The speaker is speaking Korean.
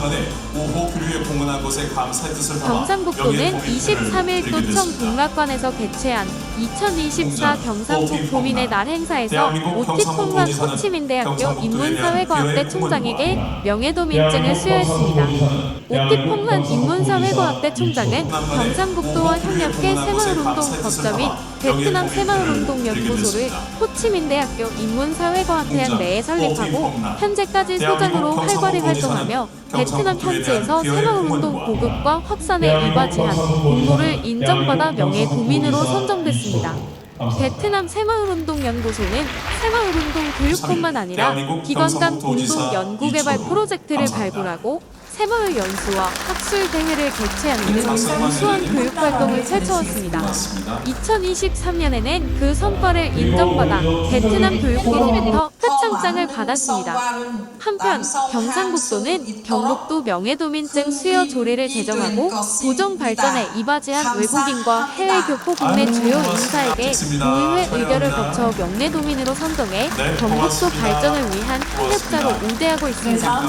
만에 5호 규류에 공헌한 것에 감사의 뜻을 담아 경상북도는 명예 도민편을 23일 드리게 도청. 북락관에서 개최한 2024 공장, 경상북 도민의. 날 행사에서 대한민국 오티 경상북 폭락 도지사는 호치민대학교 경상북도에 대한 인문사회과학대 총장에게 명예도민증을 수여했습니다. 오티 폭락 인문사회과학대 총장은 경상북도와 협력해 새마을운동 거점 및 베트남 새마을 운동 연구소를 호치민대학교 인문사회과학대학 내에 설립하고 현재까지 소장으로 활발히 활동하며 베트남 현지에서 새마을 운동 보급과 확산에 이바지한 공로를 인정받아 명예 도민으로 선정됐습니다. 베트남 새마을운동연구소는 새마을운동 교육뿐만 아니라 기관 간 공동 연구개발 프로젝트를 발굴하고 새마을 연수와 학술 대회를 개최하는 등 우수한 교육 활동을 펼쳐왔습니다. 2023년에는 그 성과를 인정받아 베트남 교육기지부터 표창장을 받았습니다. 한편 경상북도는 경북도 명예도민증 수여 조례를 제정하고 도정 발전에 이바지한 외국인과 해외 교포 국내 주요 인사에게 도의회 의결을 거쳐 명예도민으로 선정해 경북도 발전을 위한 협력자로 우대하고 있습니다.